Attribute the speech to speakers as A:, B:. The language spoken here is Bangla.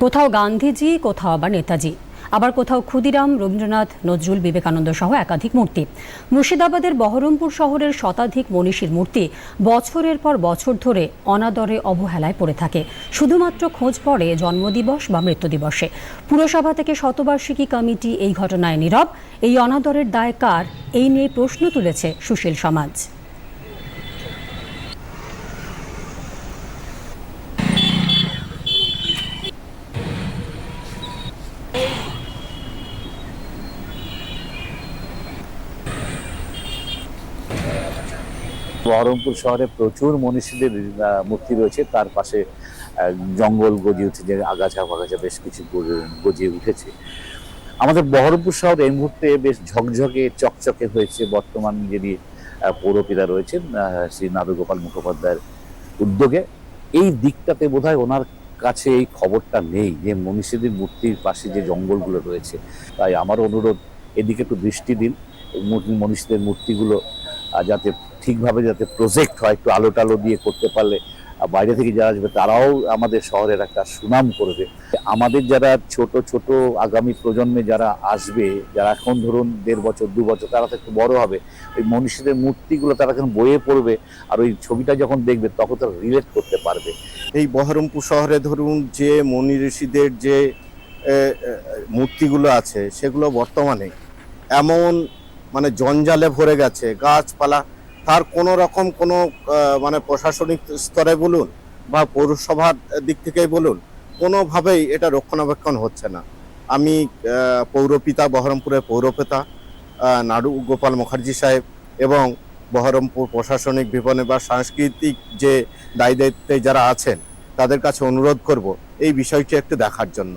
A: কোথাও গান্ধীজি, কোথাও আবার নেতাজি। আবার কোথাও ক্ষুদিরাম, রবীন্দ্রনাথ, নজরুল বিবেকানন্দ সহ একাধিক মূর্তি। মুর্শিদাবাদের বহরমপুর শহরের শতাধিক মনীষীর মূর্তি বছরের পর বছর ধরে অনাদরে অবহেলায় পড়ে থাকে। শুধুমাত্র খোঁজ পড়ে জন্মদিবস বা মৃত্যু দিবসে পুরসভা থেকে শতবার্ষিকী কমিটি এই ঘটনায় নীরব। এই অনাদরের দায় কার? এই নিয়ে প্রশ্ন তুলেছে সুশীল সমাজ।
B: বহরমপুর শহরে প্রচুর মনীষীদের মূর্তি রয়েছে। তার পাশে জঙ্গল গজিয়ে উঠেছে আগাছা ফাগাছা বেশ কিছু গজে- গজিয়ে উঠেছে। আমাদের বহরমপুর শহর এই মুহূর্তে বেশ ঝকঝকে, চকচকে হয়েছে। বর্তমান যিনি পৌরপিতা রয়েছেন শ্রী নাদুগোপাল মুখোপাধ্যায়ের উদ্যোগে। এই দিকটাতে বোধহয় ওনার কাছে এই খবরটা নেই, যে মনীষীদের মূর্তির পাশে যে জঙ্গলগুলো রয়েছে। তাই আমার অনুরোধ, এদিকে একটু দৃষ্টি দিন মনীষীদের মূর্তিগুলো যাতে ঠিকভাবে যাতে প্রজেক্ট হয়, একটু আলো টালো দিয়ে করতে পারলে বাইরে থেকে যারা আসবে তারাও আমাদের শহরের একটা সুনাম করবে। আমাদের যারা ছোট ছোট আগামী প্রজন্মে যারা আসবে, যারা এখন ধরুন দেড় বছর, দু বছর তারা তো একটু বড় হবে, ওই মনীষীদের মূর্তিগুলো তারা এখন বইয়ে পড়বে, আর ওই ছবিটা যখন দেখবে, তখন তারা রিলেট করতে পারবে।
C: এই বহরমপুর শহরে ধরুন যে মনি ঋষিদের যে মূর্তিগুলো আছে, সেগুলো বর্তমানে এমন মানে জঞ্জালে ভরে গেছে, গাছপালা তার কোনো রকম কোনো মানে প্রশাসনিক স্তরে বলুন বা পৌরসভার দিক থেকেই বলুন, কোনোভাবেই এটা রক্ষণাবেক্ষণ হচ্ছে না। আমি পৌরপিতা, বহরমপুরের পৌরপিতা নাড়ু গোপাল মুখার্জি সাহেব এবং বহরমপুর প্রশাসনিক বিপণে বা সাংস্কৃতিক যে দায়ী দায়িত্বে যারা আছেন, তাদের কাছে অনুরোধ করব এই বিষয়টি একটু দেখার জন্য।